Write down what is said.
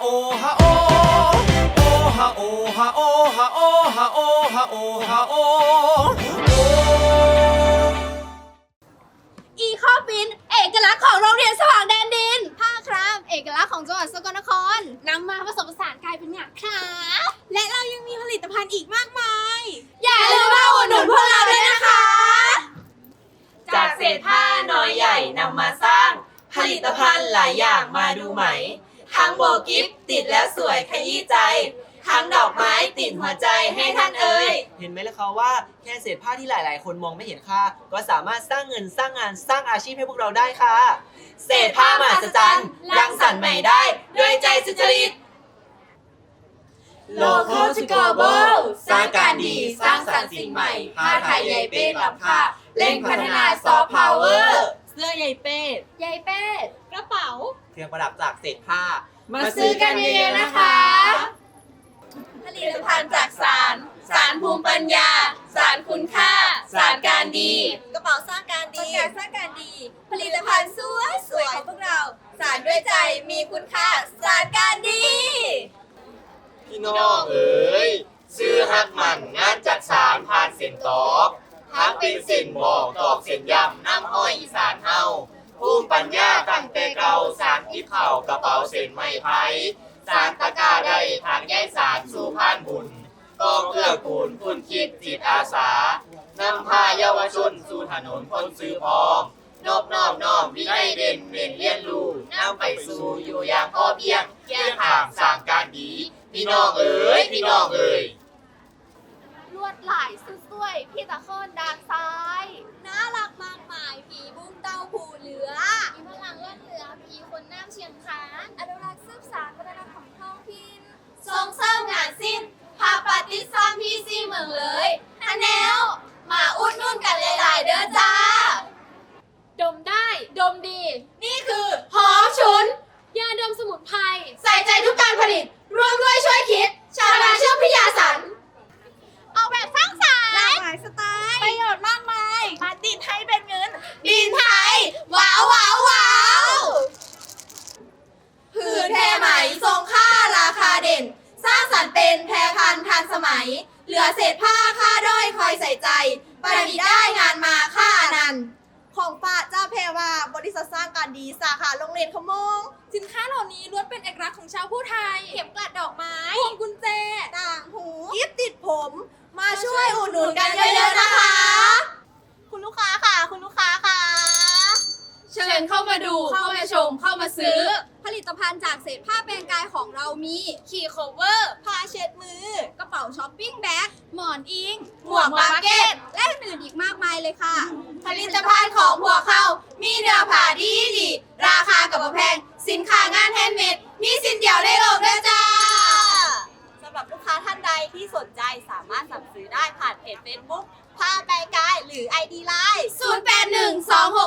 โอฮะโอโอฮะโอฮะโอฮะโอฮะโอฮะโอฮะโออีคอบิน เอกลักษณ์ของโรงเรียนสว่างแดนดิน ผ้าครามเอกลักษณ์ของจังหวัดสกลนครนำมาผสมผสานกลายเป็นงานคราฟและเรายังมีผลิตภัณฑ์อีกมากมาย อย่าลืมมาอุดหนุนพวกเราด้วยนะคะ จากเศษผ้าน้อยใหญ่นำมาสร้าง ผลิตภัณฑ์หลายอย่างมาดูไหม ทั้งโบกิฟติดแล้วสวยขยี้ใจ ทั้งดอกไม้ติดหัวใจให้ท่านเอ่ย เห็นไหมล่ะคะว่าแค่เศษผ้าที่หลาย ๆ คนมองไม่เห็นค่า ก็สามารถสร้างเงินสร้างงานสร้างอาชีพให้พวกเราได้ค่ะ เศษผ้ามหัศจรรย์รังสรรค์ใหม่ได้ ด้วยใจสุจริต Local to Global สร้างการดีสร้างสรรค์สิ่งใหม่ผ้าไทยใยเป้ล้ำค่าเร่งพัฒนาซอฟต์พาวเวอร์ เสื้อใยเป้ ยายเป้ก ระเป๋า เครื่องประดับจากเศษผ้า มาซื้อกันเยอะๆนะคะ ผลิตภัณฑ์จากสาร สารภูมิปัญญา สารคุณค่า สารการดี กระเป๋าสร้างการดีสร้างการดี ผลิตภัณฑ์สวยสวยของพวกเรา สารด้วยใจมีคุณค่า สารการดี พี่น้องเอ๋ยซื้อฮักมันงานจัดสารผ่านเส้นตอกฮักเป็นเส้นบอกตอกเส้นยำน้ำอ้อยอีสานเฮาภูมิปัญญาตั้งแต่เก่าสากระเป๋าเส้นไม้ไผ่สารตะกร้าได้ทางแยกสารสู่ผ่านบุญกองเอื้อกูลคุณคิดจิตอาสานำพาเยาวชนสู่ถนนคนซื้อพร้อมนอบน้อมน้อมวินัยเด่นเน้นเรียนรู้นำไปสู่อยู่อย่างพอเพียงเที่ยงทางสร้างการดีพี่น้องเอ๋ยพี่น้องเอ๋ยลวดลายสวยๆพี่ตะโคนด้านซ้ายน่ารักมากมาย ผีบุ้งเต้าผูเหลือ มีพลังเลื่อนเหลือ ผีคนน้ำ เชียงคานอนุรักษ์สืบสานวัฒนธรรมของท้องถิ่นส่งเสริมงานสิ้นพาปฏิสัมพีซีเมืองเลยฮันแนว มาอุดหนุ่นกันหลาย ๆ เด้อจ้า ดมได้ ดมดี นี่คือหอมฉุน ยาดมสมุนไพร ใส่ใจทุกการผลิต ร่วมด้วยช่วยคิด ชาวนาเชื่อพิยาสัน ออกแบบสร้างสรรค์หลากหลายสไตล์ ประโยชน์มากมาย มาดินไทยเป็นเงิน ดินไทย ว้าวว้าวว้าวผืนแพรไหม ทรงค่าราคาเด่น สร้างสรรค์เป็นแพรพันธุ์ทันสมัย เหลือเศษผ้าค่าด้อยคอยใส่ใจ ประดิษฐ์ได้งานมาค่าอนันต์ของฝากเจ้าแพรว่าบริษัทสร้างการดีสาขาโรงเรียนขโมง สินค้าเหล่านี้ล้วนเป็นเอกลักษณ์ของชาวผู้ไทย เข็มกลัดดอกไม้พวงกุญแจ ต่างหูยิบติดผม มาช่วยอุดหนุนกันเยอะๆนะคะ คุณลูกค้าค่ะ คุณลูกค้าค่ะ เชิญเข้ามาดูเข้ามาชมเข้ามาซื้อผ ลิตภัณฑ์จากเศษผ้าแปลงกายของเรามีขี่โคเวอร์ผ้าเช็ดมือ กระเป๋าช้อปปิ้งแบ็คหมอนอิงหมวกบาเก็ตและอื่นอีกมากมายเลยค่ะ ผลิตภัณฑ์ของหัวเขามีเนื้อผ้าดีดีราคากับแพง สินค้างานแฮนด์เมดมีสินเดียวในโลกด้วยจ้าสำหรับลูกค้าท่านใดที่สนใจสามารถสั่งซื้อได้ผ่านเพจเฟซบุ๊กผ้าแปลงกายหรือไอ ID Line 0 8 1 2 6